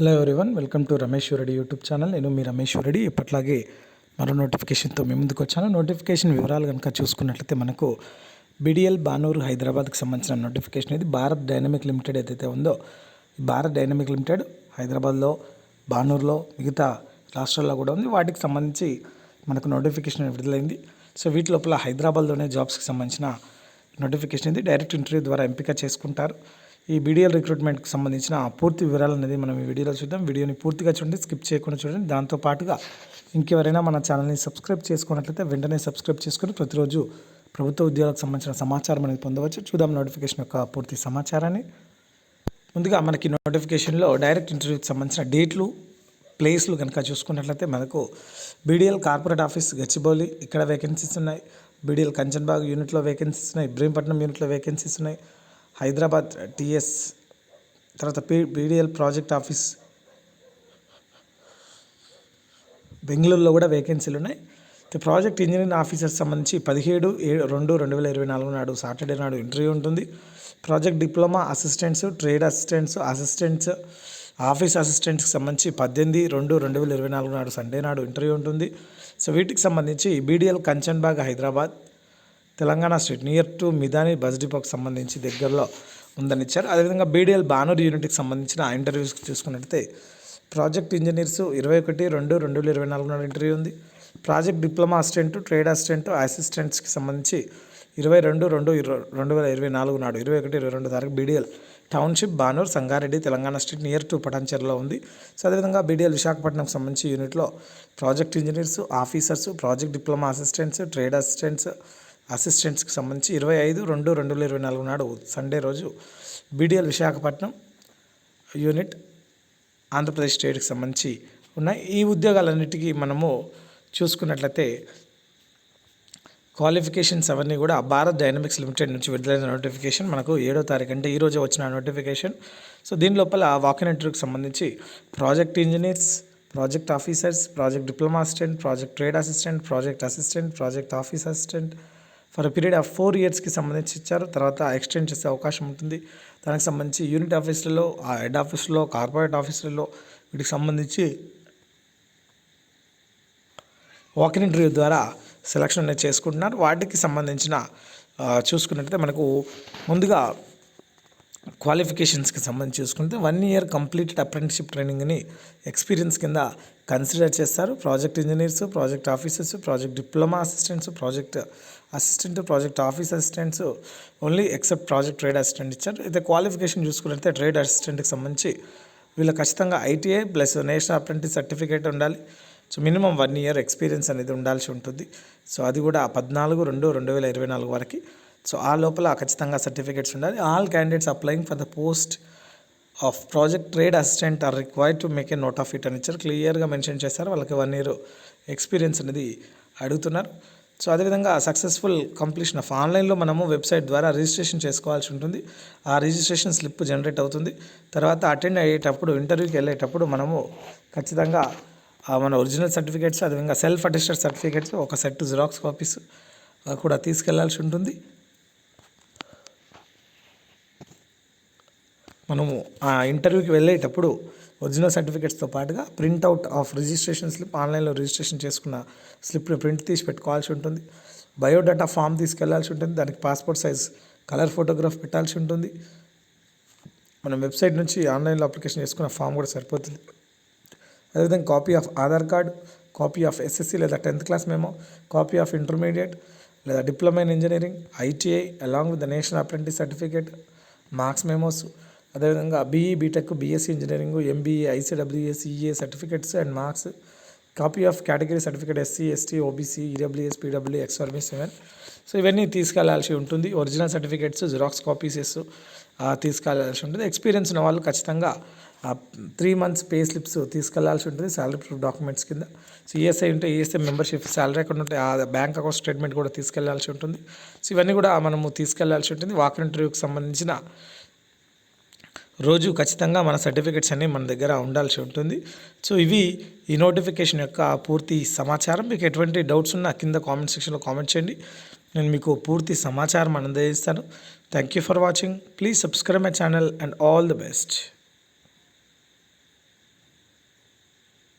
Hello everyone welcome to Ramesh Reddy YouTube channel నేను మీ రమేష్ రెడ్డి ఇప్పట్లాగే మరో నోటిఫికేషన్తో మీ ముందుకు వచ్చాను. నోటిఫికేషన్ వివరాలు కనుక చూసుకున్నట్లయితే మనకు బీడిఎల్ బానూరు హైదరాబాద్కి సంబంధించిన నోటిఫికేషన్ ఇది భారత్ డైనమిక్ లిమిటెడ్ ఏదైతే ఉందో భారత్ డైనమిక్ లిమిటెడ్ హైదరాబాద్లో బానూరులో మిగతా రాష్ట్రాల్లో కూడా ఉంది. వాటికి సంబంధించి మనకు నోటిఫికేషన్ విడుదలైంది. సో వీటి లోపల హైదరాబాద్లోనే జాబ్స్కి సంబంధించిన నోటిఫికేషన్ ఇది డైరెక్ట్ ఇంటర్వ్యూ ద్వారా ఎంపిక చేసుకుంటారు. ఈ బీడీఎల్ రిక్రూట్మెంట్కి సంబంధించిన పూర్తి వివరాలు అనేది మనం ఈ వీడియోలో చూద్దాం. వీడియోని పూర్తిగా చూడండి స్కిప్ చేయకుండా చూడండి. దాంతో పాటుగా ఇంకెవరైనా మన ఛానల్ని సబ్స్క్రైబ్ చేసుకున్నట్లయితే వెంటనే సబ్స్క్రైబ్ చేసుకుని ప్రతిరోజు ప్రభుత్వ ఉద్యోగాలకు సంబంధించిన సమాచారం అనేది పొందవచ్చు. చూద్దాం నోటిఫికేషన్ యొక్క పూర్తి సమాచారాన్ని. ముందుగా మనకి నోటిఫికేషన్లో డైరెక్ట్ ఇంటర్వ్యూకి సంబంధించిన డేట్లు ప్లేస్లు కనుక చూసుకున్నట్లయితే మనకు బీడీఎల్ కార్పొరేట్ ఆఫీస్ గచ్చిబౌలి ఇక్కడ వేకెన్సీస్ ఉన్నాయి. బీడీఎల్ కంచన్బాగ్ యూనిట్లో వేకెన్సీస్ ఉన్నాయి. ఇబ్రహీంపట్నం యూనిట్లో వేకెన్సీస్ ఉన్నాయి. హైదరాబాద్ టిఎస్ తర్వాత పీ బీడీఎల్ ప్రాజెక్ట్ ఆఫీస్. బెంగళూరులో కూడా వేకెన్సీలు ఉన్నాయి. అయితే ప్రాజెక్ట్ ఇంజనీరింగ్ ఆఫీసర్ సంబంధించి పదిహేడు ఏడు రెండు రెండు వేల ఇరవై నాలుగు నాడు సాటర్డే నాడు ఇంటర్వ్యూ ఉంటుంది. Project diploma assistants trade assistants assistants office అసిస్టెంట్స్కి సంబంధించి పద్దెనిమిది రెండు రెండు వేల ఇరవై నాలుగు నాడు సండే నాడు ఇంటర్వ్యూ ఉంటుంది. సో వీటికి సంబంధించి BDL Kanchanbagh Hyderabad Telangana state near to Midhani bus డిపోకి సంబంధించి దగ్గరలో ఉందని ఇచ్చారు. అదేవిధంగా బీడీఎల్ బానూర్ యూనిట్కి సంబంధించిన ఇంటర్వ్యూస్ చూసుకున్నట్లయితే ప్రాజెక్ట్ ఇంజనీర్స్ ఇరవై ఒకటి రెండు రెండు వేల ఇరవై నాలుగు నాడు ఇంటర్వ్యూ ఉంది. Project diploma assistant trade assistant అసిస్టెంట్స్కి సంబంధించి ఇరవై రెండు రెండు ఇరవై రెండు వేల ఇరవై నాలుగు నాడు ఇరవై ఒకటి ఇరవై రెండు తారీఖు BDL township Banur Sangareddy Telangana state near to పటాన్చెర్లో ఉంది. సో అదేవిధంగా బీడీఎల్ విశాఖపట్నంకి సంబంధించి యూనిట్లో project engineers officers project diploma assistants trade assistants అసిస్టెంట్స్కి సంబంధించి ఇరవై ఐదు రెండు రెండు వేల ఇరవై నాలుగు నాడు సండే రోజు బీడీఎల్ విశాఖపట్నం యూనిట్ ఆంధ్రప్రదేశ్ స్టేట్కి సంబంధించి ఉన్నాయి. ఈ ఉద్యోగాలన్నిటికీ మనము చూసుకున్నట్లయితే క్వాలిఫికేషన్స్ అవన్నీ కూడా భారత్ డైనమిక్స్ లిమిటెడ్ నుంచి విడుదలైన నోటిఫికేషన్ మనకు ఏడో తారీఖు అంటే ఈరోజు వచ్చిన నోటిఫికేషన్. సో దీని లోపల వాకిన్ ఇంటర్వ్యూకి సంబంధించి project engineers project officers project diploma assistant project trade assistant project assistant project office assistant for period of four ఇయర్స్కి సంబంధించి ఇచ్చారు. తర్వాత ఎక్స్టెండ్ చేసే అవకాశం ఉంటుంది. దానికి సంబంధించి యూనిట్ ఆఫీసులలో ఆ హెడ్ ఆఫీసులో కార్పొరేట్ ఆఫీసులలో వీటికి సంబంధించి వాకిన్ ఇంటర్వ్యూ ద్వారా సెలక్షన్ అనేది చేసుకుంటున్నారు. వాటికి సంబంధించిన చూసుకున్నట్టయితే చూసుకున్నట్లయితే మనకు ముందుగా క్వాలిఫికేషన్స్కి సంబంధించి చూసుకుంటే వన్ ఇయర్ కంప్లీటెడ్ అప్రెంటిషిప్ ట్రైనింగ్ని ఎక్స్పీరియన్స్ కింద కన్సిడర్ చేస్తారు. Project engineers project officers project diploma assistants project assistant project office assistants only except project trade assistant ఇచ్చారు. అయితే క్వాలిఫికేషన్ చూసుకున్నట్లయితే ట్రేడ్ అసిస్టెంట్కి సంబంధించి వీళ్ళు ఖచ్చితంగా ITI plus national apprentice certificate ఉండాలి. So minimum one year experience అనేది ఉండాల్సి ఉంటుంది. సో అది కూడా పద్నాలుగు రెండు రెండు వేల ఇరవై నాలుగు వరకు. సో ఆ లోపల ఖచ్చితంగా సర్టిఫికేట్స్ ఉండాలి. All candidates applying for the post of project trade assistant are required to make a note of it అని ఇచ్చారు. క్లియర్గా మెన్షన్ చేశారు. వాళ్ళకి వన్ ఇయర్ ఎక్స్పీరియన్స్ అనేది అడుగుతున్నారు. సో అదేవిధంగా సక్సెస్ఫుల్ కంప్లీషన్ ఆఫ్ ఆన్లైన్లో మనము వెబ్సైట్ ద్వారా రిజిస్ట్రేషన్ చేసుకోవాల్సి ఉంటుంది. ఆ రిజిస్ట్రేషన్ స్లిప్ జనరేట్ అవుతుంది. తర్వాత అటెండ్ అయ్యేటప్పుడు ఇంటర్వ్యూకి వెళ్ళేటప్పుడు మనము ఖచ్చితంగా ఆ మన ఒరిజినల్ సర్టిఫికేట్స్ అదేవిధంగా సెల్ఫ్ అటెస్టెడ్ సర్టిఫికేట్స్ ఒక సెట్ జిరాక్స్ కాపీస్ కూడా తీసుకెళ్ళాల్సి ఉంటుంది. మనము ఆ ఇంటర్వ్యూకి వెళ్ళేటప్పుడు ఒరిజినల్ సర్టిఫికేట్స్తో పాటుగా ప్రింట్అవుట్ ఆఫ్ రిజిస్ట్రేషన్ స్లిప్ ఆన్లైన్లో రిజిస్ట్రేషన్ చేసుకున్న స్లిప్ని ప్రింట్ తీసి పెట్టుకోవాల్సి ఉంటుంది. బయోడేటా ఫామ్ తీసుకెళ్ళాల్సి ఉంటుంది. దానికి పాస్పోర్ట్ సైజ్ కలర్ ఫోటోగ్రాఫ్ పెట్టాల్సి ఉంటుంది. మనం వెబ్సైట్ నుంచి ఆన్లైన్లో అప్లికేషన్ చేసుకున్న ఫామ్ కూడా సరిపోతుంది. అదేవిధంగా copy of Aadhaar card copy of SSC లేదా tenth class memo copy of intermediate లేదా diploma in engineering ITI along with the national apprentice certificate marks memos అదేవిధంగా BE BTech BSc engineering MBA ICWS EA certificates and marks copy of category certificate SC ST OBC EWS PW XRB seven so ఇవన్నీ తీసుకెళ్ళాల్సి ఉంటుంది. Original certificates xerox copies తీసుకెళ్ళాల్సి ఉంటుంది. Experience ఉన్న వాళ్ళు ఖచ్చితంగా three months pay slips తీసుకెళ్ళాల్సి ఉంటుంది శాలరీ ప్రూఫ్ డాక్యుమెంట్స్ కింద. సో ఈఎస్ఐ ఉంటే ఈఎస్ఐ మెంబర్షిప్ శాలరీ అకౌంట్ ఉంటే ఆ బ్యాంక్ అకౌంట్ స్టేట్మెంట్ కూడా తీసుకెళ్ళాల్సి ఉంటుంది. సో ఇవన్నీ కూడా మనము తీసుకెళ్ళాల్సి ఉంటుంది. వాక్ ఇంటర్వ్యూకి సంబంధించిన రోజు ఖచ్చితంగా మన సర్టిఫికెట్స్ అన్నీ మన దగ్గర ఉండాల్సి ఉంటుంది. సో ఇవి ఈ నోటిఫికేషన్ యొక్క పూర్తి సమాచారం. మీకు ఎటువంటి డౌట్స్ ఉన్నా కింద కామెంట్ సెక్షన్లో కామెంట్ చేయండి. నేను మీకు పూర్తి సమాచారం అందజేస్తాను. Thank you for watching please subscribe my channel and all the best